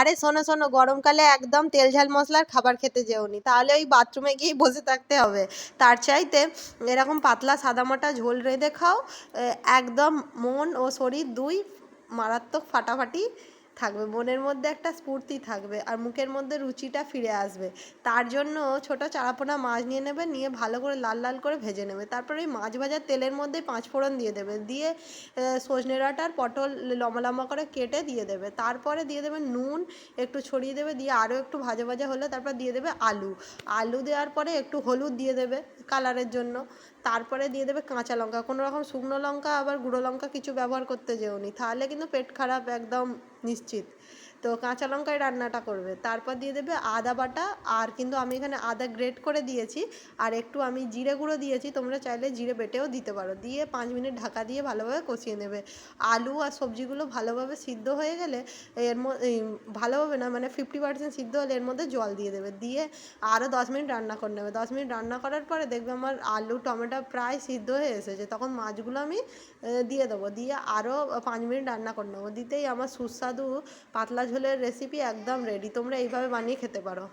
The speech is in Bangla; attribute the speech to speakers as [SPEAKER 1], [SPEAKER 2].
[SPEAKER 1] আরে শোনো শোনো, গরমকালে একদম তেল ঝাল মশলার খাবার খেতে যেও নি তাহলে ওই বাথরুমে গিয়েই বসে থাকতে হবে। তার চাইতে এরকম পাতলা সাদামাটা ঝোল রেঁধে খাও একদম মন ও শরীর দুই মারাত্মক ফাটাফাটি থাকবে, মনের মধ্যে একটা স্ফূর্তি থাকবে আর মুখের মধ্যে রুচিটা ফিরে আসবে। তার জন্য ছোটো চারাপোনা মাছ নিয়ে নেবে, নিয়ে ভালো করে লাল লাল করে ভেজে নেবে। তারপরে ওই মাছ ভাজার তেলের মধ্যে পাঁচ ফোড়ন দিয়ে দেবে। দিয়ে সজনে ডাঁটা আর পটল লম্বা লম্বা করে কেটে দিয়ে দেবে। তারপরে দিয়ে দেবে নুন, একটু ছড়িয়ে দেবে, দিয়ে আরও একটু ভাজা ভাজা হলে তারপর দিয়ে দেবে আলু। আলু দেওয়ার পরে একটু হলুদ দিয়ে দেবে। কালারের জন্য। তারপরে দিয়ে দেবে কাঁচা লঙ্কা। কোনো রকম শুকনো লঙ্কা আবার গুঁড়ো লঙ্কা কিছু ব্যবহার করতে যেওনি তাহলে কিন্তু পেট খারাপ একদম নিশ্চিত। তো কাঁচা লঙ্কায় রান্নাটা করবে। তারপর দিয়ে দেবে আদা বাটা। আর কিন্তু আমি এখানে আদা গ্রেট করে দিয়েছি। আর একটু আমি জিরে গুঁড়ো দিয়েছি। তোমরা চাইলে জিরে বেটেও দিতে পারো। দিয়ে পাঁচ মিনিট ঢাকা দিয়ে ভালোভাবে কষিয়ে নেবে। আলু আর সবজিগুলো ভালোভাবে সিদ্ধ হয়ে গেলে এর মধ্যে ভালোভাবে না মানে ফিফটি পার্সেন্ট সিদ্ধ হলে এর মধ্যে জল দিয়ে দেবে। দিয়ে আরও দশ মিনিট রান্না করে নেবে। দশ মিনিট রান্না করার পরে দেখবে আমার আলু, টমেটো প্রায় সিদ্ধ হয়ে এসেছে। তখন মাছগুলো আমি দিয়ে দেবো। দিয়ে আরও পাঁচ মিনিট রান্না করে নেব। দিতেই আমার সুস্বাদু পাতলা ঝোলের রেসিপি একদম রেডি তোমরা এইভাবে বানিয়ে খেতে পারো।